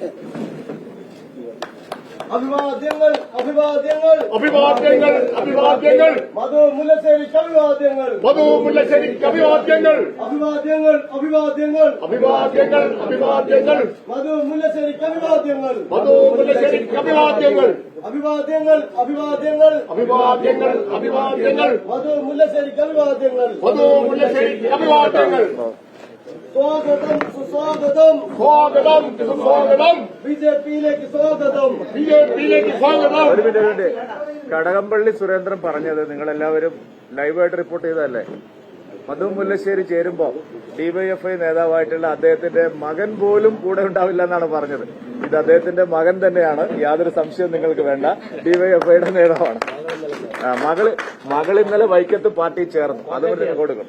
Thank you. അഭിവാദ്യങ്ങൾ അഭിവാദ്യങ്ങൾ അഭിവാദ്യങ്ങൾ അഭിവാദ്യങ്ങൾ മധു മുല്ലശ്ശേരിക്ക് അഭിവാദ്യങ്ങൾ മധു മുല്ലശ്ശേരിക്ക് അഭിവാദ്യങ്ങൾ അഭിവാദ്യങ്ങൾ അഭിവാദ്യങ്ങൾ അഭിവാദ്യങ്ങൾ അഭിവാദ്യങ്ങൾ മധു മുല്ലശ്ശേരിക്ക് അഭിവാദ്യങ്ങൾ മധു മുല്ലശ്ശേരിക്ക് അഭിവാദ്യങ്ങൾ അഭിവാദ്യങ്ങൾ അഭിവാദ്യങ്ങൾ അഭിവാദ്യങ്ങൾ അഭിവാദ്യങ്ങൾ മധു മുല്ലശ്ശേരിക്ക് അഭിവാദ്യങ്ങൾ മധു മുല്ലശ്ശേരിക്ക് അഭിവാദ്യങ്ങൾ സ്വാഗതം സ്വാഗതം. പിയിലേക്ക് സ്വാഗതം. ബി സ്വാഗതം. മിനിറ്റ് കടകംപള്ളി സുരേന്ദ്രൻ പറഞ്ഞത് നിങ്ങളെല്ലാവരും ലൈവായിട്ട് റിപ്പോർട്ട് ചെയ്തതല്ലേ? മധു മുല്ലശ്ശേരി ചേരുമ്പോ ഡിവൈഎഫ്ഐ നേതാവായിട്ടുള്ള അദ്ദേഹത്തിന്റെ മകൻ പോലും കൂടെ ഉണ്ടാവില്ല എന്നാണ് പറഞ്ഞത്. ഇത് അദ്ദേഹത്തിന്റെ മകൻ തന്നെയാണ്. യാതൊരു സംശയവും നിങ്ങൾക്ക് വേണ്ട. ഡിവൈഎഫ്ഐയുടെ നേതാവാണ്. മകൾ മകൾ ഇന്നലെ വൈക്കത്ത് പാർട്ടി ചേർന്നു. അതുകൊണ്ട് കൊടുക്കും.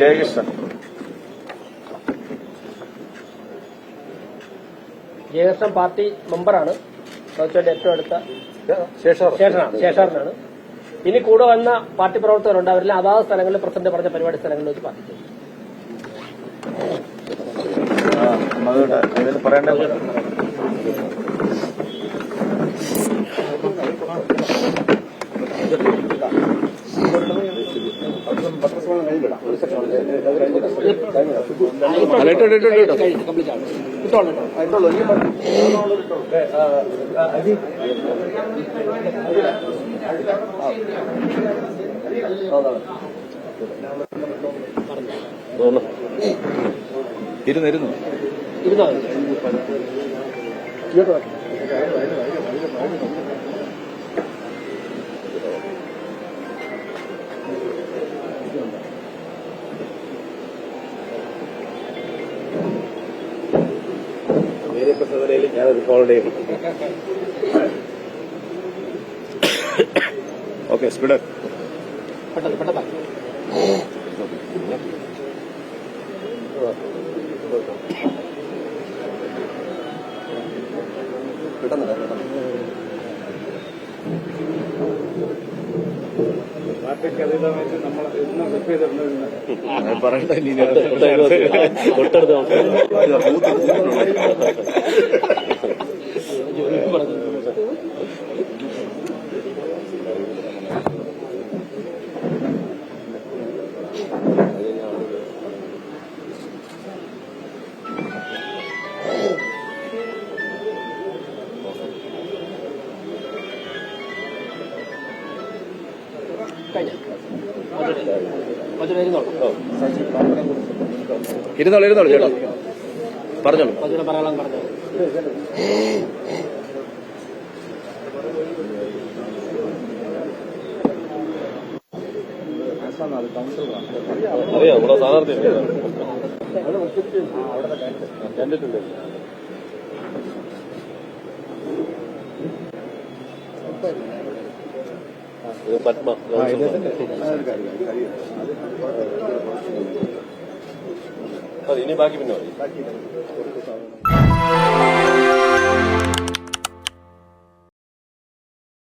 ജയകൃഷ്ണൻ. ജയകൃഷ്ണൻ പാർട്ടി മെമ്പറാണ്. ലോക്സഭയുടെ ഏറ്റവും അടുത്ത ശേഷനാണ് ശേഷാറിനാണ് ഇനി കൂടെ വന്ന പാർട്ടി പ്രവർത്തകരുണ്ട്. അവരെല്ലാം അതാത് സ്ഥലങ്ങളിൽ പ്രസിഡന്റ് പറഞ്ഞ പരിപാടി സ്ഥലങ്ങളിൽ വെച്ച് പാർട്ടി ചെയ്യും. പറയണ്ടേ ഇരുന്നിരുന്നു. ഇരുന്നോ? വാ. ഞാൻ റെക്കോർഡ് ചെയ്യും ഓക്കെ സ്പീഡ് പെട്ടെന്ന് പറയണ്ട മധുര ഇരുന്നോളൂ ഇരുന്നോളൂ ഇരുന്നോളൂ ചേട്ടാ പറഞ്ഞോളൂ അറിയാം ഇവിടെ സ്ഥാനാർത്ഥി പത്മ ഇനി ബാക്കി പിന്നെ മതി